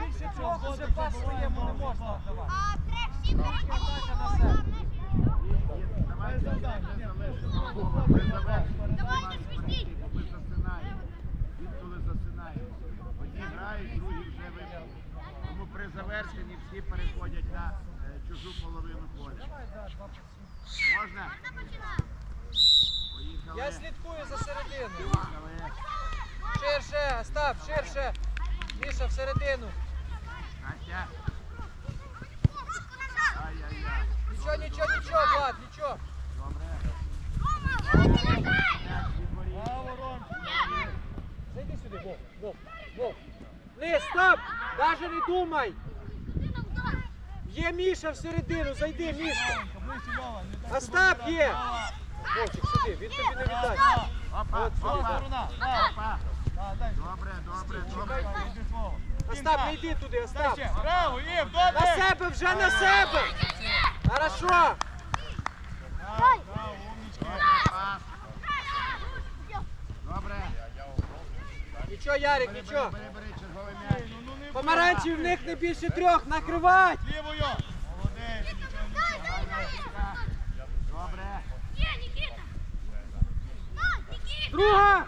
більше трьох вже пас своєму не можна давати. А трек всі. Давайте перерву, ми засинаємо. Інколи засинаємо. Одні грають, другі вже вийшли. Тому при завершенні всі переходять на чужу половину поля. Можна? Поїхали. Я слідкую за серединою. Ширше, Остап, ширше. Міша, всередину. Нічого, нічого, нічого, Влад, нічого. Зайди сюди, Вов, Вов, Вов. Не, стоп! Даже не думай! Є Міша всередину, зайди, Міша. Остап є! Вовчик, сюди, він тобі не віддасть. Опа, опа, опа. Добре, добре, добре. Остап, не йди туди, Остап. Браво, Ів, На себе, вже на себе! Хорошо! Добре. Нічого, Ярик, нічого. черговий м'яч. Помаранчів в них не більше трьох, накривать! Лівою! Молодець, нічого, нічого. Давай, Настя. Добре. Друга!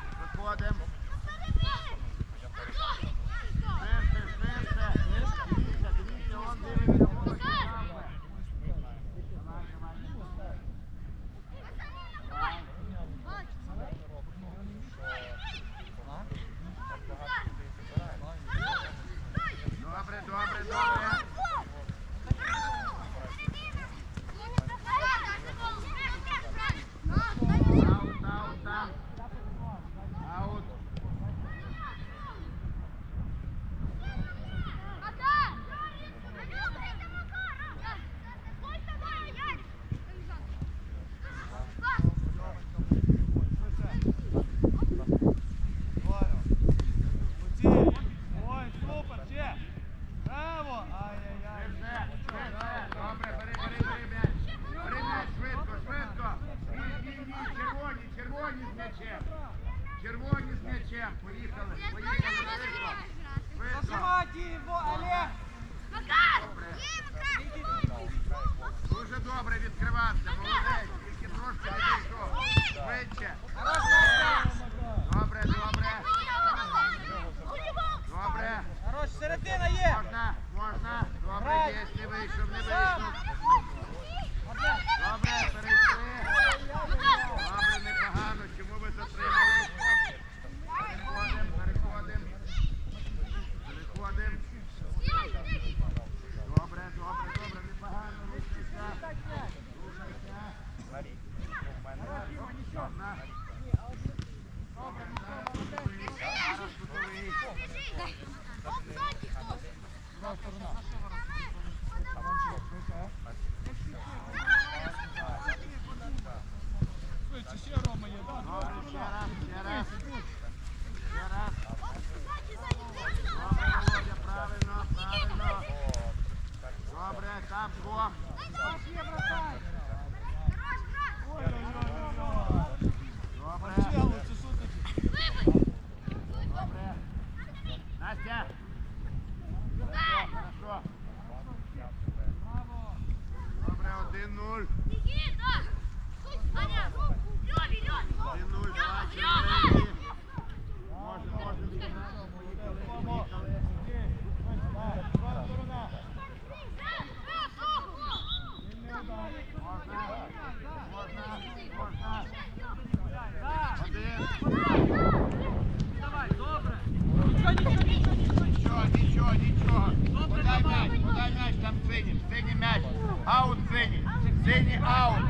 Синій. Аут.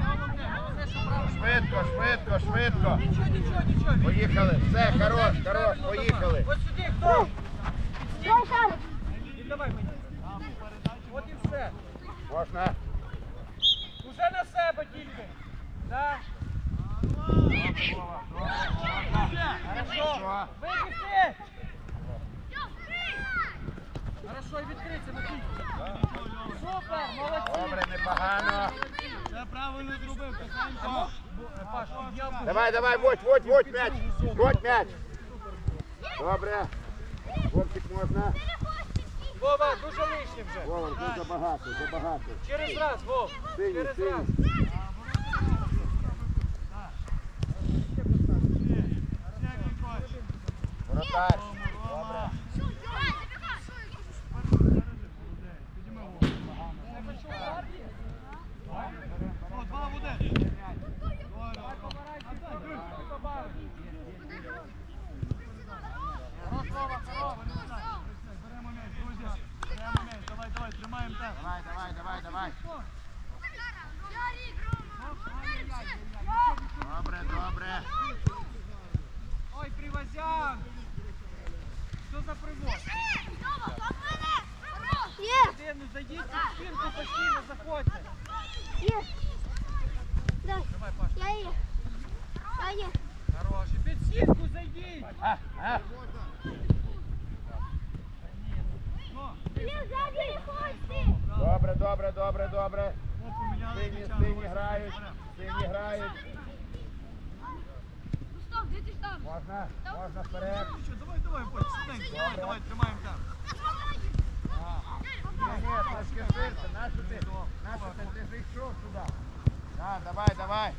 Швидко, швидко, швидко. Нічого, нічого, нічого! Поїхали. Все, хорош, хорош, поїхали. Ось сюди, хто? Віддавай мені. От і все. Можна. Уже на себе тільки. Вова, Хорошо. Вибігти. Хорошо, і відкрийся, Матвій. Супер, молодці. Добре, непогано. Це правильно зробив, Касенко. Паш, підняв. Давай, давай, водь, водь, водь м'яч. Водь м'яч. Добре. Вовчик можна. Вова, дуже лишнє вже. Вова, вже забагато, забагато. Через раз, Вов. Синій, Через синій. раз. Воротар. Давай, давай, давай, давай. Добре, добре. Ой, Привозян. Що за привоз? Є, Один, ну зайдіть в спинку постійно, заходьте. є. Дай, Давай, Паш. я є. Я є. Хорош. І Під сітку зайдіть. А, а. Добре, добре, добре, добре. Сині, сині грають. Сині грають. Стоп, де ти там? Можна, можна вперед. Давай, давай, Бодь, сиденько. Давай, давай, тримаємо темп. Ні, ні, трошки ширше. Нащо ти? Нащо ти? Ти ж йшов сюди. Да, давай, давай.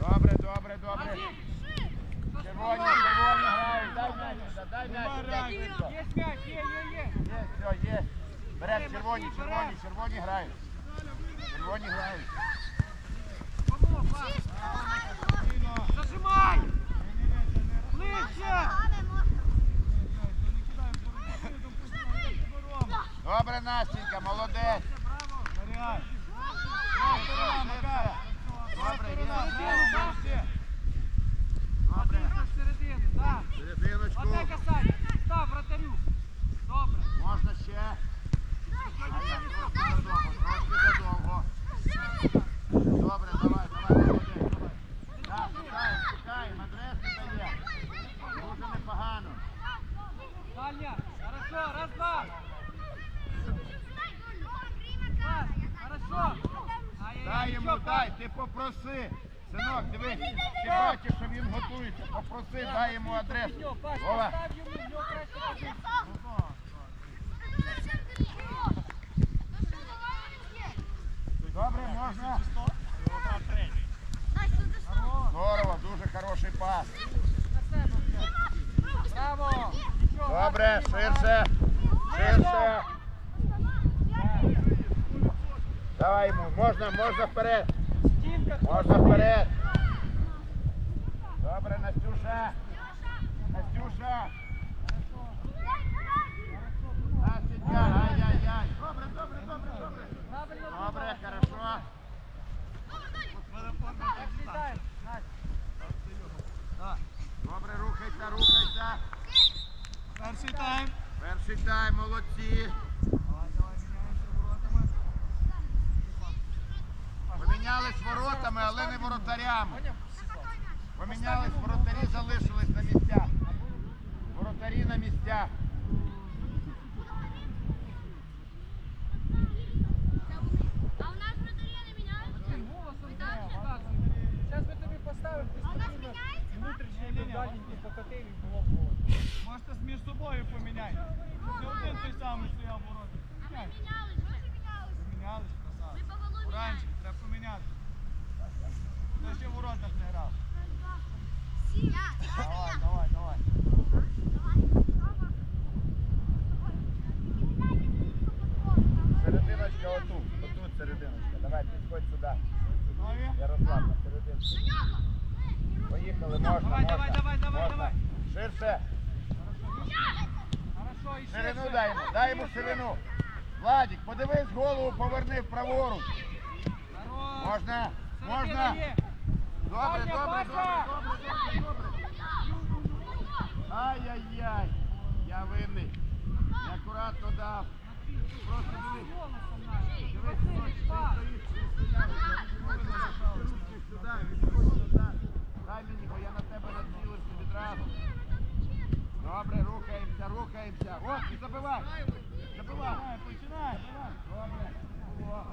Добре, добре, добре. Червоні, червоні грають. Дай м'яч дай м'яч Є м'яч, є, є, є. Є, все, є. Береш червоні, червоні, червоні грають. Червоні грають. Зажимай. Ближче. Добре, Настенька, молодець. Добре, є. Молодці. Добре. Серединочку. Одне касання. Став, вратарю. Можна ще. Задовго. Добре, давай, давай, молодець. Так, шукаємо, шукаємо, адресу дає. Дуже непогано. Дальня. Хорошо, раз, два. Хорошо. Дай йому, дай, ти попроси. Синок, дивись, ти бачиш, що він готується. Попроси, дай йому адресу. Вова, постав йому, в нього краще позиція. Добре, можна? Здорово, дуже хороший пас. Браво. Добре, ширше, ширше. Давай йому, можна, можна вперед. Можна вперед. Добре. Настюша. Настенька, ай-яй-яй. Добре, добре, добре, добре. Правильно Добре, зробив. хорошо. Перший тайм. Настя. Так. Добре, рухайся, рухайся. Перший тайм. Перший тайм, молодці. Давай, давай, міняємося воротами. Помінялись воротами, але не воротарями. Помінялись, воротарі залишились на місцях. Воротарі на місцях. Зараз ми тобі поставимо, ти спокійно внутрішній дальній покатив і було б. Можете між собою поміняйте. Щоб не один той самий стояв в вороті. Помінялись, красавці. Уранчик, треба поміняти. Хто ще в воротах не грав? Давай, давай, давай. Серединочка отут. Отут серединочка. Давай, підходь сюди. Ярослав, на серединку. Поїхали, можна, Давай, можна. давай, давай, давай, давай. Ширше. Хорошо, і ще. Ширину дай йому, дай йому ширину. Владик, подивись голову, поверни праворуч. Можна, можна. Добре, добре, добре, добре, добре, добре. Ай-яй-яй, я винний. Неаккуратно дав. Просто дивись. Дивись, стоїш, ти стояв, я. Сюди, відходь сюди. Дай мені, бо я на тебе націлився відразу. Добре, рухаємося, рухаємося. От, і забивай. Забивай. Починай, починай. Добре. О,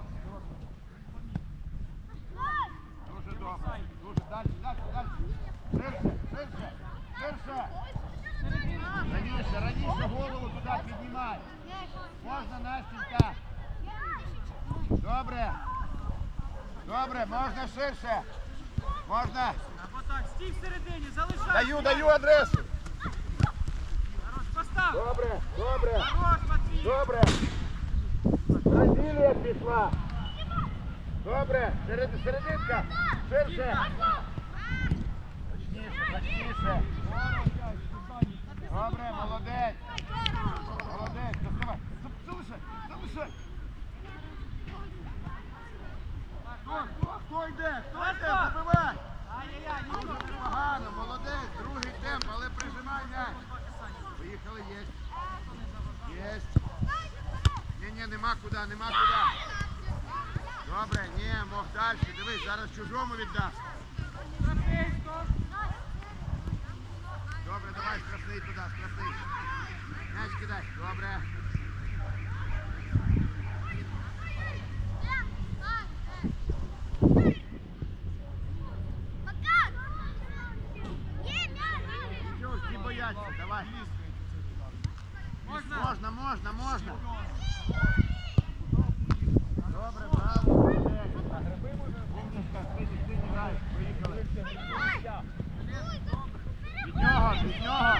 Дуже добре. Дуже далі, далі, далі. Ширше, ширше, ширше. Раніше, раніше голову туди назад піднімай. Можна, Настенька. Добре. Добре, можна ширше. Можна. Або так, стій всередині, залишай. Даю, даю адресу. Хорош, постав. Добре, добре, Хорош, Матвій. добре. Бразилія пішла. Добре, серед, серединка. Ширше. Точніше, точніше. Добре, молодець. Молодець, доставай. Залишай, залишай. Хто, хто, хто йде? Хто йде? Забивай. Ай-яй-яй, Дуже непогано, молодець, другий темп, але прижимай м'яч. Поїхали, єсть. Єсть. Ні, ні, нема куди, нема куди. Добре, ні, мог далі. Дивись, зараз чужому віддасть. Добре, давай, страсний туди, страшний. М'яч кидай. Добре. Чого всі бояться? Давай. Можна? Можна, можна, можна. Добре, браво. Умничка, сині, сині, грай. Поїхали. Від нього, від нього.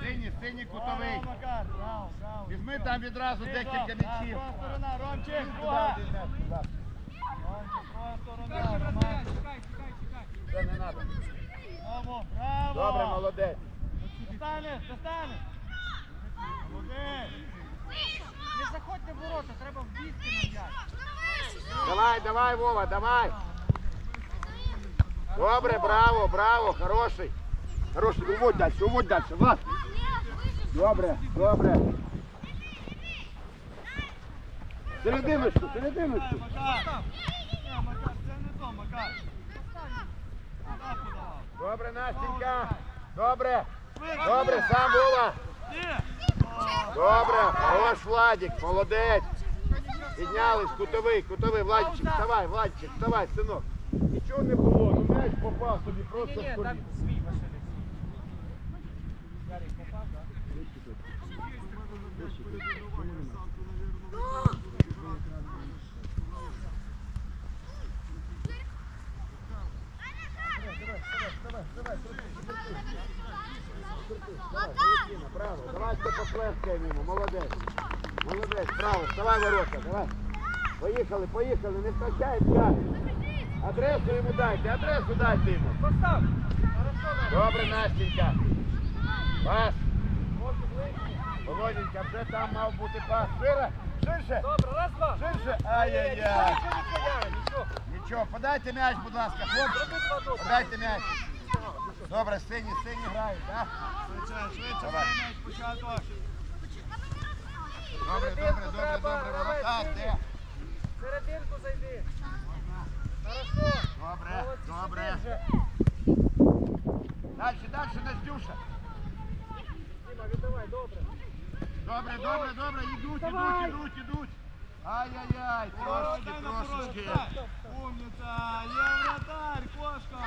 Синій, синій кутовий. Браво, Макар, браво, браво. Візьми там відразу декілька м'ячів. Сторона, Ромчик, друга. Не треба. Браво, браво. Добре, молодець. Достанеш, достанеш. Молодець. Не заходьте в ворота, треба вбігти на м'яч. Давай, давай, Вова, давай. Добре, браво, браво, хороший. Хороший, уводь далі, уводь далі, Влад. Добре, добре. Серединочку, серединочку. Макар. Це не то, Макар. Добре, Настенька. Добре. Добре, сам. Ні. Добре, хорош, Владик, молодець. Піднялись, кутовий, кутовий, Владичик, вставай, Владичик, вставай, синок. Нічого не було, ну м'яч попав собі просто в коліно. Ярик попав, так? Давай йому, молодець. Молодець, браво, вставай ворота, давай. Поїхали, поїхали, не втрачай час. Адресу йому дайте, адресу дайте йому. Постав. Добре, Настенька. Пас. Володенька, вже там мав бути пас. Шире, ширше, Добре, раз, два. ширше. Ай-яй-яй. нічого, нічого, нічого. Подайте м'яч, будь ласка, хлопці. Подайте м'яч. Добре, сині, сині грають, так? Швидше, швидше, приймеш початок. Добре, добре, добре, добре, ворота, де? Серединку зайди. Хорошо. Добре, добре. Дальше, дальше, Настюша. Діма, віддавай, добре. Добре, добре, добре, йдуть, Давай. йдуть, йдуть, йдуть. Ай-яй-яй, порог, трошечки. Умница, є вратарь, кошка.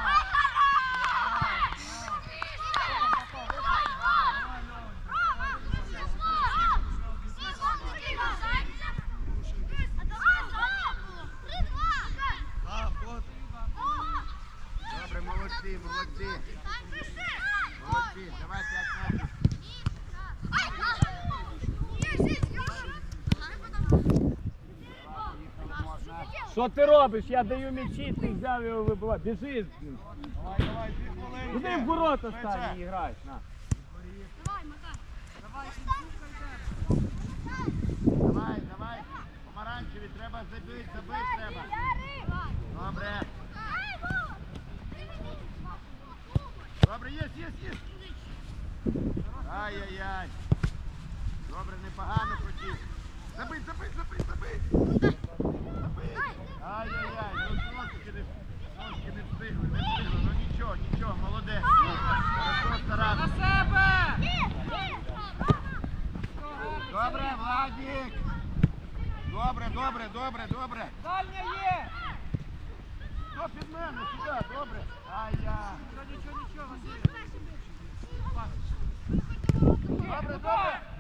Так, от. Добре, молодці, молодці. Молодці, давай п'ять метрів. Що ти робиш? Я даю м'ячі, ти взяв його вибивати. Біжи. Давай, давай, дві хвилини. Куди в ворота стань і граєш? На. Давай, давай. Помаранчеві, треба забити, забити треба. Добре. Добре, є, є, є. Ай-яй-яй. Добре, непогано хотів. Забить, забить, забить, забить! Ай-яй-яй, ну не трошки не встигли. Ну нічого, нічого, молодець. На себе! Добре, Владик! Добре, добре, добре, добре. Дальня є! Хто під мене? Сюди, добре. Ай я. Нічого, нічого, нічого. Добре, добре.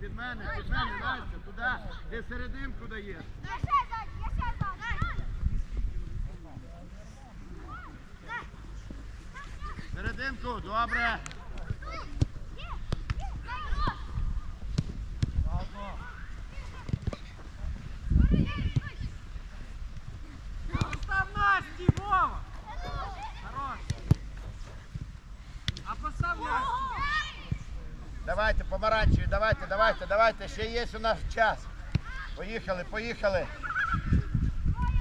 Під мене, під мене, Настя, туди, де серединку даєш. Я ще ззаді, я ще ззаді. Серединку, добре. Давайте, помаранчеві, давайте, давайте, давайте, ще є у нас час. Поїхали, поїхали.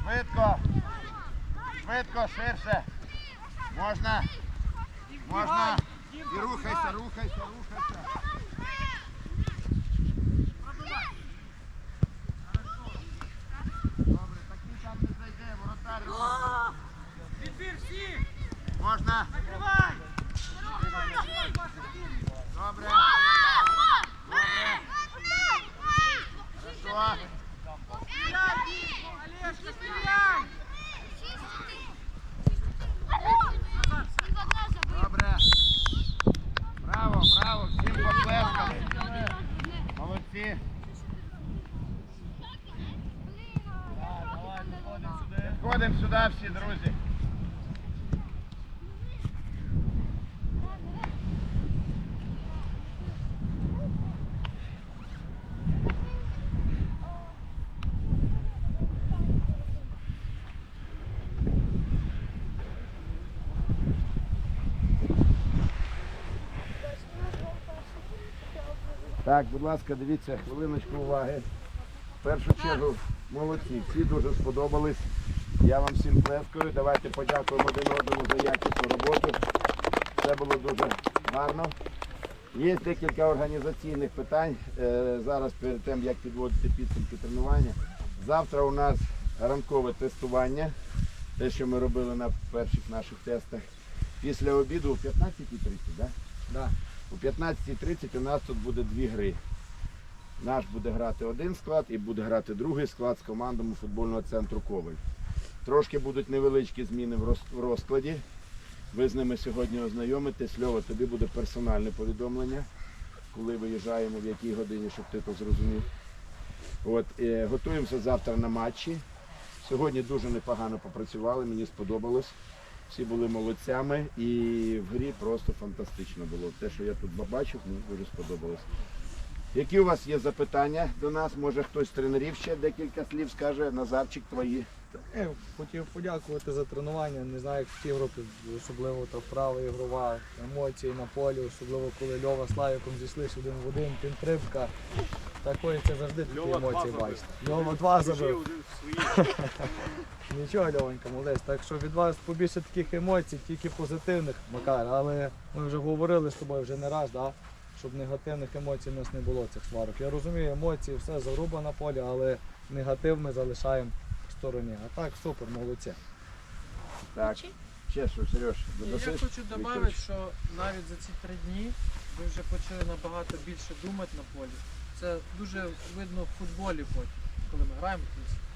Швидко. Швидко, ширше. Можна. Можна. І рухайся, рухайся, рухайся. Добре, такий там не зайде, воротар. Відбір всіх! Можна. Закривай! Добре. Стріляй, Дімко! Олешка! Добре. Браво, браво, всім поплескали. Молодці. Давай. Ходимо сюди всі, друзі. Так, будь ласка, дивіться, хвилиночку уваги. В першу чергу молодці, всі дуже сподобались. Я вам всім плескаю. Давайте подякуємо один одному за якісну роботу. Все було дуже гарно. Є декілька організаційних питань. Е, Зараз перед тим, як підводити підсумки тренування. Завтра у нас ранкове тестування. Те, що ми робили на перших наших тестах. Після обіду о 15.30, так? Да. О 15.30 у нас тут буде дві гри. Наш буде грати один склад і буде грати другий склад з командами футбольного центру Коваль. Трошки будуть невеличкі зміни в розкладі. Ви з ними сьогодні ознайомитесь. Льова, тобі буде персональне повідомлення, коли виїжджаємо, в якій годині, щоб ти то зрозумів. От, е, готуємося завтра на матчі. Сьогодні дуже непогано попрацювали, мені сподобалось. Всі були молодцями і в грі просто фантастично було. Те, що я тут побачив, мені дуже сподобалось. Які у вас є запитання до нас? Може хтось з тренерів ще декілька слів скаже. Назарчик, твої. Я Е, хотів подякувати за тренування. Не знаю, як в ті групи, особливо та вправа ігрова, емоції на полі, особливо коли Льова з Славіком зійшлися один в один, підтримка. Такої це завжди такі емоції бачите. Льова два забив. Нічого, Льовенька, молодець. Так що від вас побільше таких емоцій, тільки позитивних, Макар. Але ми вже говорили з тобою вже не раз, да? щоб негативних емоцій у нас не було цих сварок. Я розумію, емоції, все заруба на полі, але негатив ми залишаємо в стороні. А так, супер, молодці. Так. Ще що, Сереж, додасиш? Я хочу додати, що навіть за ці три дні ви вже почали набагато більше думати на полі. Це дуже видно в футболі потім, коли ми граємо в кінці.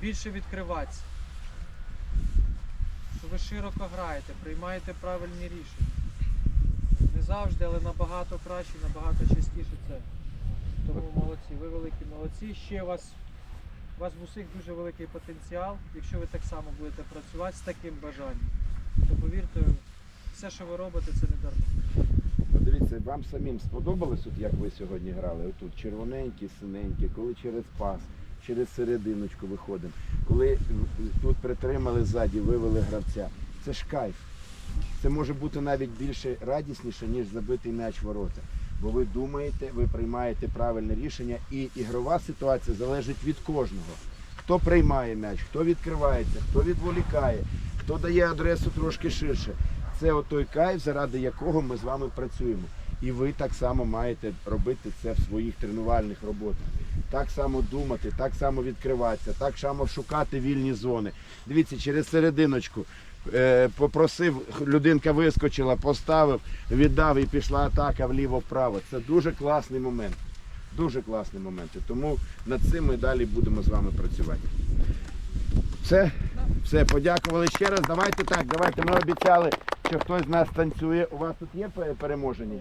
Більше відкриватися. Що ви широко граєте, приймаєте правильні рішення. Не завжди, але набагато краще, набагато частіше це. Тому молодці, ви великі молодці. Ще у вас, у вас в усіх дуже великий потенціал. Якщо ви так само будете працювати з таким бажанням, то повірте, все, що ви робите, це не дарма. Дивіться, вам самим сподобалось, як ви сьогодні грали? Отут червоненькі, синенькі, коли через пас, через серединочку виходимо, коли тут притримали ззаді, вивели гравця. Це ж кайф. Це може бути навіть більше радісніше, ніж забитий м'яч ворота. Бо ви думаєте, ви приймаєте правильне рішення, і ігрова ситуація залежить від кожного. Хто приймає м'яч, хто відкривається, хто відволікає, хто дає адресу трошки ширше. Це отой кайф, заради якого ми з вами працюємо. І ви так само маєте робити це в своїх тренувальних роботах. Так само думати, так само відкриватися, так само шукати вільні зони. Дивіться, через серединочку е, попросив, людинка вискочила, поставив, віддав і пішла атака вліво-вправо. Це дуже класний момент. Дуже класний момент. Тому над цим ми далі будемо з вами працювати. Все, все, подякували ще раз. Давайте так, давайте. Ми обіцяли, що хтось з нас танцює. У вас тут є пе- переможені?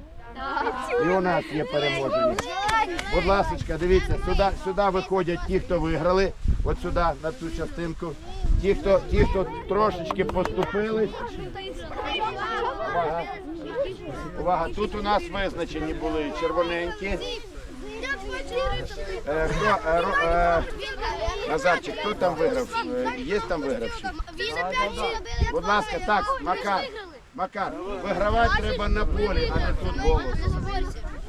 І у нас є переможець. Будь ласка, дивіться, сюди, сюди виходять ті, хто виграли. От сюди, на цю частинку. Ті, хто, ті, хто трошечки поступили. Увага. Увага, тут у нас визначені були червоненькі. Е, хто, е, ро- е, Назарчик, хто там виграв? Е, Є там вигравший? Будь ласка, так, Макар. Макар, вигравати треба на полі, а не тут.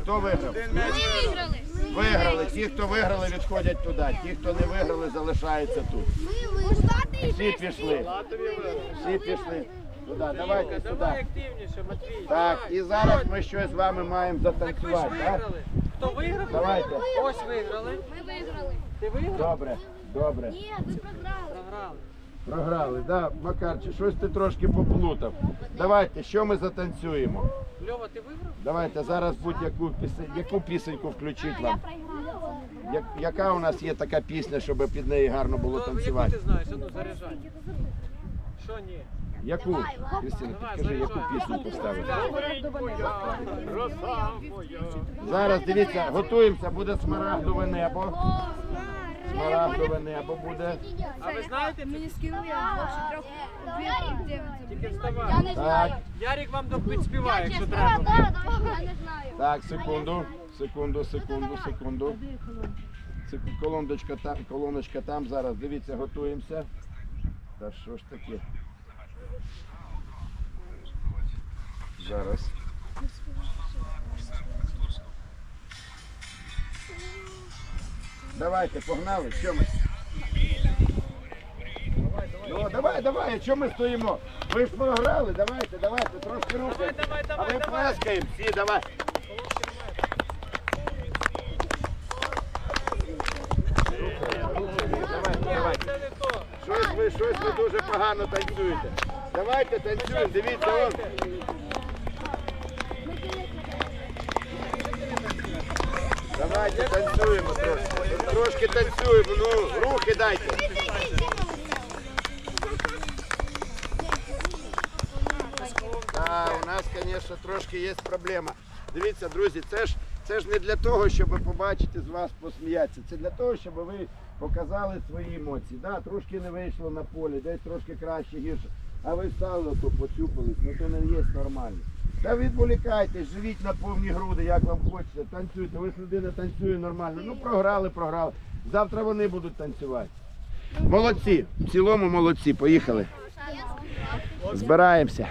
Хто виграв? Ми Виграли. Виграли. Ті, хто виграли, відходять туди. Ті, хто не виграли, залишаються тут. Всі пішли. Всі пішли. Туди, давайте Давай активніше, Матвій. Так, і зараз ми щось з вами маємо Так ви ж затанцювати. так? виграли. Хто виграв? Давайте. Ось виграли. Ми виграли. Ти виграв? Добре, добре. Ні, ви програли. Програли. Програли, да, Макарчик, щось ти трошки поплутав. Давайте, що ми затанцюємо? Льова, ти виграв? Давайте зараз будь-яку пісень, яку пісеньку включить вам. Я- яка у нас є така пісня, щоб під неї гарно було Ну, яку танцювати? ти знаєш? А ну заряджай. Що ні? Яку? Кристина, підкажи, яку пісню поставити? Зараз дивіться, готуємося, буде смарагдове небо. Смарагдове небо буде. А ви знаєте? Мені скинули більше трьох дві Тільки вставай. Я Так, знаю. Вам підспіває, якщо треба. Я не знаю. так, секунду, секунду, секунду, секунду. Сек- Колоночка там, колоночка там зараз. Дивіться, готуємося. Та що ж таке? Зараз. Давайте, погнали, що ми? Ну, давай, давай, що ми стоїмо? Ви ж програли, давайте, давайте, трошки рухаємо. давай, А давай, ми давай. плескаємо всі, давай. Щось ви, щось ви дуже погано танцюєте. Давайте танцюємо, дивіться, он. Давайте танцюємо трошки. Трошки танцюємо, ну, руки дайте. А, у нас, звісно, трошки є проблема. Дивіться, друзі, це ж, це ж не для того, щоб побачити з вас посміятися. Це для того, щоб ви показали свої емоції. Да, трошки не вийшло на полі, десь трошки краще, гірше. А ви стали тут, поцюпались, ну то не є нормально. Та відволікайтесь, живіть на повні груди, як вам хочеться, танцюйте. Ви ж людина танцює нормально. Ну програли, програли. Завтра вони будуть танцювати. Молодці, в цілому молодці, поїхали. Збираємося.